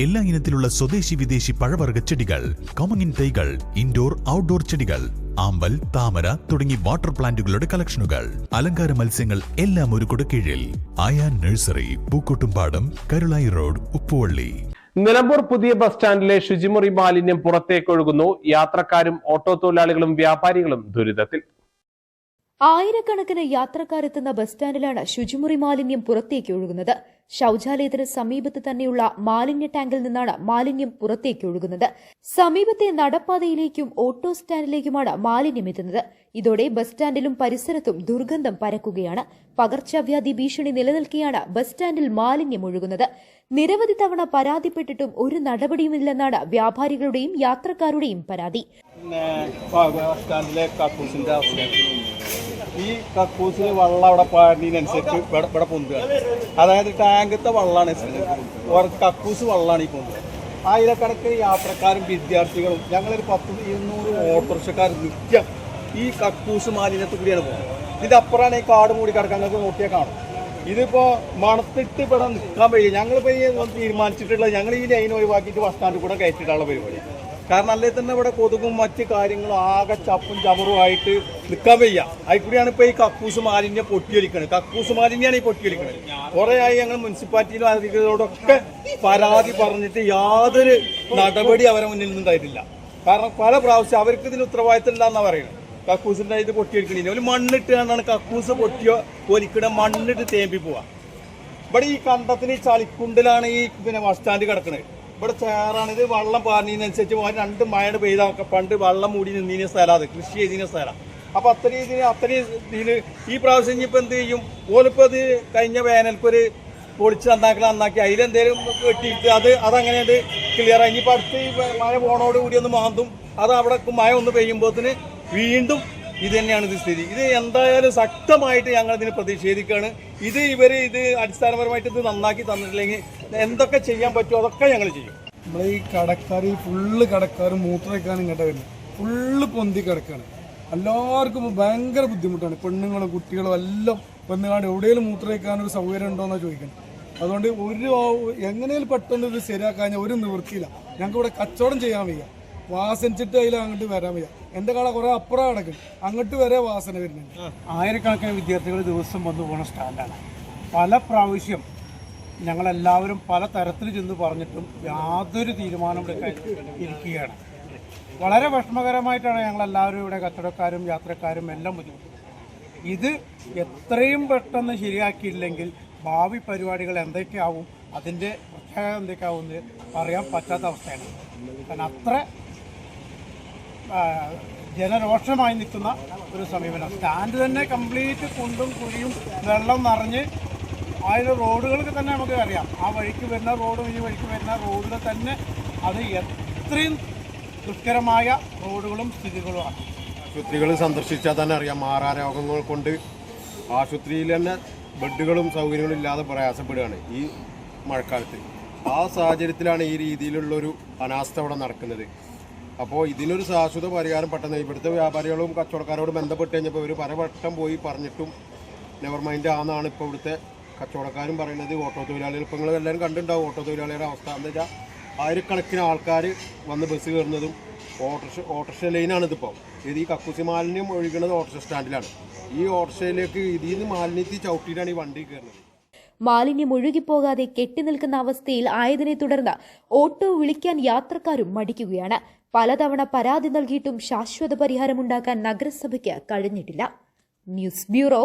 എല്ലാ ഇനത്തിലുള്ള സ്വദേശി വിദേശി പഴവർഗ ചെടികൾ കോമങ്ങിൻ തൈകൾ ഇൻഡോർ ഔട്ട്ഡോർ ചെടികൾ ആമ്പൽ താമര തുടങ്ങി വാട്ടർ പ്ലാന്റുകളുടെ കളക്ഷനുകൾ അലങ്കാര മത്സ്യങ്ങൾ എല്ലാം ഒരു കീഴിൽ ആയാ നഴ്സറി പൂക്കോട്ടുംപാടം കരുളായി റോഡ് ഉപ്പുവള്ളി. നിലമ്പൂർ പുതിയ ബസ് സ്റ്റാൻഡിലെ ശുചിമുറി മാലിന്യം പുറത്തേക്ക് ഒഴുകുന്നു യാത്രക്കാരും ഓട്ടോ തൊഴിലാളികളും വ്യാപാരികളും ദുരിതത്തിൽ. ആയിരക്കണക്കിന് യാത്രക്കാരെത്തുന്ന ബസ് സ്റ്റാൻഡിലാണ് ശുചിമുറി മാലിന്യം പുറത്തേക്ക് ഒഴുകുന്നത്. ശൌചാലയത്തിന് സമീപത്ത് തന്നെയുള്ള മാലിന്യ ടാങ്കിൽ നിന്നാണ് മാലിന്യം പുറത്തേക്ക് ഒഴുകുന്നത്. സമീപത്തെ നടപ്പാതയിലേക്കും ഓട്ടോ സ്റ്റാൻഡിലേക്കുമാണ് മാലിന്യം എത്തുന്നത്. ഇതോടെ ബസ് സ്റ്റാൻഡിലും പരിസരത്തും ദുർഗന്ധം പരക്കുകയാണ്. പകർച്ചവ്യാധി ഭീഷണി നിലനിൽക്കെയാണ് ബസ് സ്റ്റാൻഡിൽ മാലിന്യം ഒഴുകുന്നത്. നിരവധി തവണ പരാതിപ്പെട്ടിട്ടും ഒരു നടപടിയുമില്ലെന്നാണ് വ്യാപാരികളുടെയും യാത്രക്കാരുടെയും പരാതി. ഈ കക്കൂസിൽ വെള്ളം അവിടെ പാടിനനുസരിച്ച് ഇവിടെ പൊന്തുകയാണ് അതായത് ടാങ്കത്തെ വെള്ളമാണ് കക്കൂസ് വെള്ളമാണ് ഈ പൊന്തുക. ആയിരക്കണക്കിന് യാത്രക്കാരും വിദ്യാർത്ഥികളും ഞങ്ങളൊരു പത്ത് ഇരുന്നൂറ് ഓട്ടോറിക്ഷക്കാർ നിത്യം ഈ കക്കൂസ് മാലിന്യത്തിൽ കൂടിയാണ് പോകുന്നത്. ഇതപ്പുറമാണ് ഈ കാട് മൂടി കിടക്കാൻ നിങ്ങൾക്ക് നോക്കിയാൽ കാണും. ഇതിപ്പോൾ മണത്തിട്ട് ഇവിടെ നിൽക്കാൻ വയ്യ. ഞങ്ങളിപ്പോൾ ഈ തീരുമാനിച്ചിട്ടുള്ളത് ഞങ്ങൾ ഈ ലൈൻ ഒഴിവാക്കിയിട്ട് ബസ് സ്റ്റാൻഡിൽ കൂടെ കയറ്റിയിട്ടുള്ള പരിപാടി. കാരണം അല്ലേ തന്നെ ഇവിടെ കൊതുകും മറ്റ് കാര്യങ്ങളും ആകെ ചപ്പും ചവറുമായിട്ട് നിൽക്കാൻ വയ്യ. അതിൽക്കൂടിയാണ് ഇപ്പോൾ ഈ കക്കൂസ് മാലിന്യം പൊട്ടിയൊലിക്കുന്നത് കക്കൂസ് മാലിന്യമാണ് ഈ പൊട്ടിയൊലിക്കുന്നത് കുറേയായി ഞങ്ങൾ മുനിസിപ്പാലിറ്റിയിലും അധികൃതരോടൊക്കെ പരാതി പറഞ്ഞിട്ട് യാതൊരു നടപടി അവരെ മുന്നിൽ നിന്നുണ്ടായിട്ടില്ല കാരണം പല പ്രാവശ്യം അവർക്ക് ഇതിന് ഉത്തരവാദിത്തം ഉണ്ടാകുന്ന പറയുന്നത്. കക്കൂസിന്റെ ഇത് പൊട്ടിയൊലിക്കണില്ല ഒരു മണ്ണിട്ട് കണ്ടാണ് കക്കൂസ് പൊട്ടിയോ ഒലിക്കണ മണ്ണിട്ട് തേമ്പി പോവാ. ഇവിടെ ഈ കണ്ടത്തിന് ചളിക്കുണ്ടിലാണ് ഈ പിന്നെ ബസ് സ്റ്റാൻഡ് കിടക്കുന്നത് ഇവിടെ ചേറാണ്. ഇത് വെള്ളം പാറിനനുസരിച്ച് രണ്ട് മഴ പെയ്ത. പണ്ട് വെള്ളം മൂടി നിന്നീന സ്ഥലം അത് കൃഷി ചെയ്തിന സ്ഥലം. അപ്പൊ അത്രയും ഇതിന് അത്രയും ഇതിന് ഈ പ്രാവശ്യം ഇനിയിപ്പോൾ എന്ത് ചെയ്യും? ഓലിപ്പോൾ അത് കഴിഞ്ഞ വേനൽക്കൊരു പൊളിച്ച് നന്നാക്കണം നന്നാക്കി. അതിലെന്തേലും കെട്ടിയിട്ട് അത് അതങ്ങനെയുണ്ട് ക്ലിയർ ആയി. ഇനിയിപ്പോൾ അടുത്ത് മഴ പോണോട് കൂടി ഒന്ന് മാന്തും. അത് അവിടെ മഴ ഒന്ന് പെയ്യുമ്പോഴത്തിന് വീണ്ടും ഇത് തന്നെയാണ് ഇത് സ്ഥിതി. ഇത് എന്തായാലും ശക്തമായിട്ട് ഞങ്ങൾ ഇതിന് പ്രതിഷേധിക്കുകയാണ് ഇത് ഇവർ ഇത് അടിസ്ഥാനപരമായിട്ട് ഇത് നന്നാക്കി തന്നിട്ടില്ലെങ്കിൽ എന്തൊക്കെ ചെയ്യാൻ പറ്റുമോ അതൊക്കെ ഞങ്ങൾ ചെയ്യും. നമ്മളെ ഈ കടക്കാർ ഈ ഫുള്ള് കടക്കാർ മൂത്രക്കാനും ഇങ്ങോട്ട് വരുന്നത്. ഫുള്ള് പൊന്തി കിടക്കാണ്. എല്ലാവർക്കും ഭയങ്കര ബുദ്ധിമുട്ടാണ്. പെണ്ണുങ്ങളും കുട്ടികളും എല്ലാം പെണ്ണുകാട് എവിടെയെങ്കിലും മൂത്രമൊക്കാൻ ഒരു സൗകര്യം ഉണ്ടോയെന്നാണ് ചോദിക്കുന്നത്. അതുകൊണ്ട് ഒരു എങ്ങനെയും പെട്ടെന്ന് ഇത് ശരിയാക്കാൻ ഒരു നിവൃത്തിയില്ല. ഞങ്ങൾക്ക് ഇവിടെ കച്ചവടം ചെയ്യാൻ വയ്യ. വാസനിച്ചിട്ട് അതിൽ അങ്ങോട്ട് വരാൻ വയ്യ. എന്റെ കട കുറേ അപ്പുറം കിടക്കും. അങ്ങോട്ട് വരെ വാസന വരുന്നുണ്ട്. ആയിരക്കണക്കിന് വിദ്യാർത്ഥികൾ ദിവസം വന്നു പോകുന്ന സ്റ്റാൻഡാണ്. പല പ്രാവശ്യം ഞങ്ങളെല്ലാവരും പല തരത്തിൽ ചെന്ന് പറഞ്ഞിട്ടും യാതൊരു തീരുമാനം എടുക്കാൻ ഇരിക്കുകയാണ്. വളരെ വിഷമകരമായിട്ടാണ് ഞങ്ങളെല്ലാവരും ഇവിടെ കച്ചവടക്കാരും യാത്രക്കാരും എല്ലാം ബുദ്ധിമുട്ടുന്നത് ഇത് എത്രയും പെട്ടെന്ന് ശരിയാക്കിയില്ലെങ്കിൽ ഭാവി പരിപാടികൾ എന്തൊക്കെയാവും അതിന്റെ പ്രത്യേകത എന്തൊക്കെയാവും എന്ന് പറയാൻ പറ്റാത്ത അവസ്ഥയാണ്. കാരണം അത്ര ജനരോഷമായി നിൽക്കുന്ന ഒരു സമീപനം. സ്റ്റാൻഡ് തന്നെ കംപ്ലീറ്റ് കുണ്ടും കുഴിയും വെള്ളം നിറഞ്ഞ് അതിന് റോഡുകൾക്ക് തന്നെ നമുക്ക് അറിയാം. ആ വഴിക്ക് വരുന്ന റോഡും ഈ വഴിക്ക് വരുന്ന റോഡിൽ തന്നെ അത് എത്രയും ദുഷ്കരമായ റോഡുകളും സ്ഥിതികളുമാണ് ആശുപത്രികൾ സന്ദർശിച്ചാൽ തന്നെ അറിയാം. മാറാരോഗങ്ങൾ കൊണ്ട് ആശുപത്രിയിൽ തന്നെ ബെഡുകളും സൗകര്യങ്ങളും ഇല്ലാതെ പ്രയാസപ്പെടുകയാണ് ഈ മഴക്കാലത്ത്. ആ സാഹചര്യത്തിലാണ് ഈ രീതിയിലുള്ളൊരു അനാസ്ഥ അവിടെ നടക്കുന്നത്. അപ്പോൾ ഇതിനൊരു ശാശ്വത പരിഹാരം പെട്ടെന്ന് ഇവിടുത്തെ വ്യാപാരികളും കച്ചവടക്കാരോടും ബന്ധപ്പെട്ട് കഴിഞ്ഞപ്പോൾ ഇവർ പലവട്ടം പോയി പറഞ്ഞിട്ടും നെവർ മൈൻഡ് ആണെന്നാണ് ഇപ്പോൾ ഇവിടുത്തെ കച്ചവടക്കാരും പറയുന്നത് ഓട്ടോ തൊഴിലാളികൾ. ഇപ്പോൾ നിങ്ങൾ എല്ലാവരും കണ്ടിട്ടുണ്ടാവും ഓട്ടോ തൊഴിലാളികളുടെ അവസ്ഥ. എന്താ വെച്ചാൽ ആയിരക്കണക്കിന് ആൾക്കാർ വന്ന് ബസ് കയറുന്നതും ഓട്ടോറിക്ഷ ഓട്ടോറിക്ഷ ലൈനാണ് ഇതിപ്പോൾ ഇത് ഈ കക്കുസി മാലിന്യം ഒഴുകുന്നത് ഓട്ടോറിക്ഷ സ്റ്റാൻഡിലാണ്. ഈ ഓട്ടോറിക്ഷയിലേക്ക് ഇതിൽ നിന്ന് മാലിന്യത്തിൽ ചവിട്ടിയിട്ടാണ് ഈ വണ്ടി കയറുന്നത്. മാലിന്യം ഒഴുകിപ്പോകാതെ കെട്ടിനിൽക്കുന്ന അവസ്ഥയിൽ ആയതിനെ തുടർന്ന് ഓട്ടോ വിളിക്കാൻ യാത്രക്കാരും മടിക്കുകയാണ്. പലതവണ പരാതി നൽകിയിട്ടും ശാശ്വത പരിഹാരമുണ്ടാക്കാൻ നഗരസഭയ്ക്ക് കഴിഞ്ഞിട്ടില്ല. News bureau